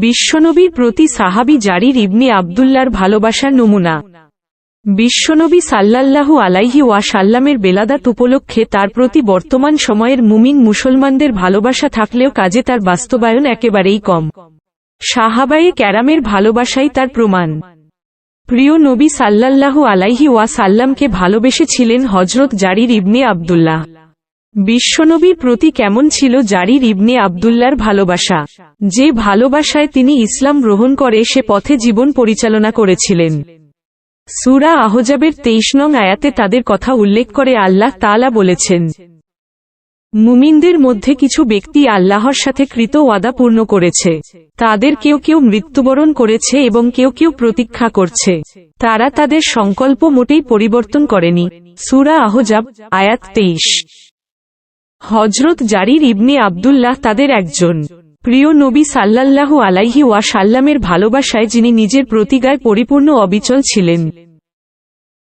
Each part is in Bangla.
বিশ্বনবীর প্রতি সাহাবি জারির ইবনে আবদুল্লার ভালোবাসার নমুনা। বিশ্বনবী সাল্লাল্লাহু আলাইহি ওয়াসাল্লামের বেলাদাত উপলক্ষে তার প্রতি বর্তমান সময়ের মুমিন মুসলমানদের ভালোবাসা থাকলেও কাজে তার বাস্তবায়ন একেবারেই কম। সাহাবায়ে ক্যারামের ভালোবাসাই তার প্রমাণ। প্রিয় নবী সাল্লাল্লাহু আলাইহি ওয়াসাল্লামকে ভালোবেসেছিলেন হজরত জারির ইবনে আবদুল্লাহ। বিশ্বনবীর প্রতি কেমন ছিল জারির ইবনে আবদুল্লার ভালোবাসা? যে ভালোবাসায় তিনি ইসলাম গ্রহণ করে সে পথে জীবন পরিচালনা করেছিলেন। সুরা আহজাবের তেইশ নং আয়াতে তাদের কথা উল্লেখ করে আল্লাহ তালা বলেছেন, মুমিনদের মধ্যে কিছু ব্যক্তি আল্লাহর সাথে কৃত ওয়াদা পূর্ণ করেছে। তাদের কেউ কেউ মৃত্যুবরণ করেছে এবং কেউ কেউ প্রতীক্ষা করছে। তারা তাদের সংকল্প মোটেই পরিবর্তন করেনি। সুরা আহজাব আয়াত তেইশ। হজরত জারির ইবনে আবদুল্লাহ তাদের একজন। প্রিয় নবী সাল্লাল্লাহু আলাইহি ওয়া সাল্লামের ভালোবাসায় যিনি নিজের প্রতিগায় পরিপূর্ণ অবিচল ছিলেন।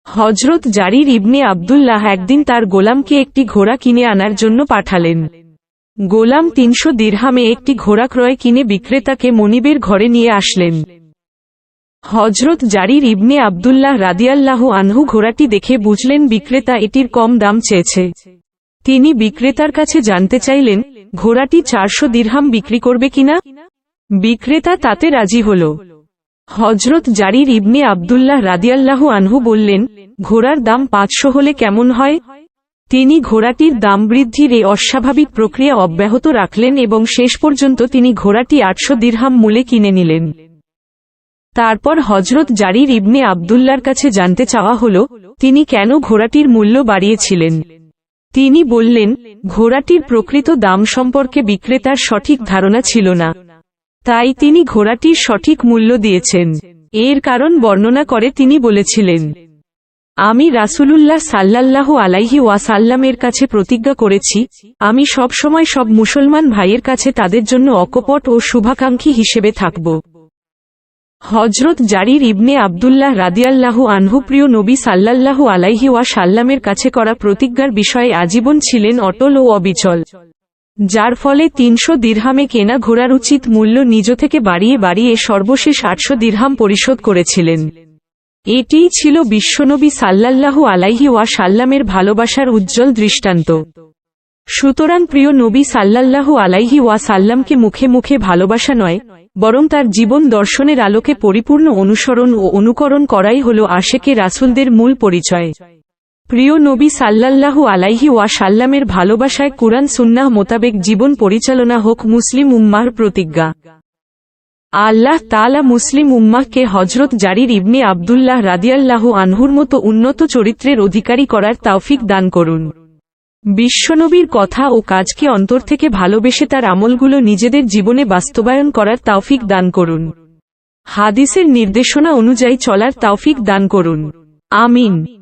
হজরত জারির ইবনে আবদুল্লাহ একদিন তার গোলামকে একটি ঘোড়া কিনে আনার জন্য পাঠালেন। গোলাম তিনশো দিরহামে একটি ঘোড়া ক্রয় কিনে বিক্রেতাকে মনিবের ঘরে নিয়ে আসলেন। হজরত জারির ইবনে আবদুল্লাহ রাদিয়াল্লাহু আনহু ঘোড়াটি দেখে বুঝলেন বিক্রেতা এটির কম দাম চেয়েছে। তিনি বিক্রেতার কাছে জানতে চাইলেন, ঘোড়াটি চারশো দিরহাম বিক্রি করবে কিনা? বিক্রেতা তাতে রাজি হল। হজরত জারির ইবনে আবদুল্লাহ রাদিয়াল্লাহু আনহু বললেন, ঘোড়ার দাম পাঁচশো হলে কেমন হয়? তিনি ঘোড়াটির দাম বৃদ্ধির এই অস্বাভাবিক প্রক্রিয়া অব্যাহত রাখলেন এবং শেষ পর্যন্ত তিনি ঘোড়াটি আটশো দিরহাম মূলে কিনে নিলেন। তারপর হজরত জারির ইবনে আবদুল্লার কাছে জানতে চাওয়া হল, তিনি কেন ঘোড়াটির মূল্য বাড়িয়েছিলেন? তিনি বললেন, ঘোড়াটির প্রকৃত দাম সম্পর্কে বিক্রেতার সঠিক ধারণা ছিল না। তাই তিনি ঘোড়াটির সঠিক মূল্য দিয়েছেন। এর কারণ বর্ণনা করে তিনি বলেছিলেন, আমি রাসূলুল্লাহ সাল্লাল্লাহু আলাইহি ওয়াসাল্লামের কাছে প্রতিজ্ঞা করেছি, আমি সব সময় সব মুসলমান ভাইয়ের কাছে তাদের জন্য অকপট ও শুভাকাঙ্ক্ষী হিসেবে থাকব। হজরত জারির ইবনে আবদুল্লাহ রাদিয়াল্লাহু আনহু প্রিয় নবী সাল্লাল্লাহু আলাইহি ওয়া সাল্লামের কাছে করা প্রতিজ্ঞার বিষয়ে আজীবন ছিলেন অটল ও অবিচল। যার ফলে তিনশো দিরহামে কেনা ঘোড়ার উচিত মূল্য নিজ থেকে বাড়িয়ে বাড়িয়ে সর্বশেষ আটশো দিরহাম পরিশোধ করেছিলেন। এটিই ছিল বিশ্বনবী সাল্লাল্লাহু আলাইহি ওয়া সাল্লামের ভালোবাসার উজ্জ্বল দৃষ্টান্ত। সুতরাং প্রিয় নবী সাল্লাল্লাহু আলাইহি ওয়া সাল্লামকে মুখে মুখে ভালোবাসা নয়, বরং তার জীবন দর্শনের আলোকে পরিপূর্ণ অনুসরণ ও অনুকরণ করাই হল আশেকে রাসুলদের মূল পরিচয়। প্রিয় নবী সাল্লাল্লাহু আলাইহি ওয়া সাল্লামের ভালোবাসায় কুরআন সুন্নাহ মোতাবেক জীবন পরিচালনা হোক মুসলিম উম্মার প্রতিজ্ঞা। আল্লাহ তালা মুসলিম উম্মাহকে হজরত জারির ইবনে আবদুল্লাহ রাদিয়াল্লাহু আনহুর মতো উন্নত চরিত্রের অধিকারী করার তাওফিক দান করুন। বিশ্বনবীর কথা ও কাজকে অন্তর থেকে ভালোবেসে তার আমলগুলো নিজেদের জীবনে বাস্তবায়ন করার তাওফিক দান করুন। হাদিসের নির্দেশনা অনুযায়ী চলার তাওফিক দান করুন। আমিন।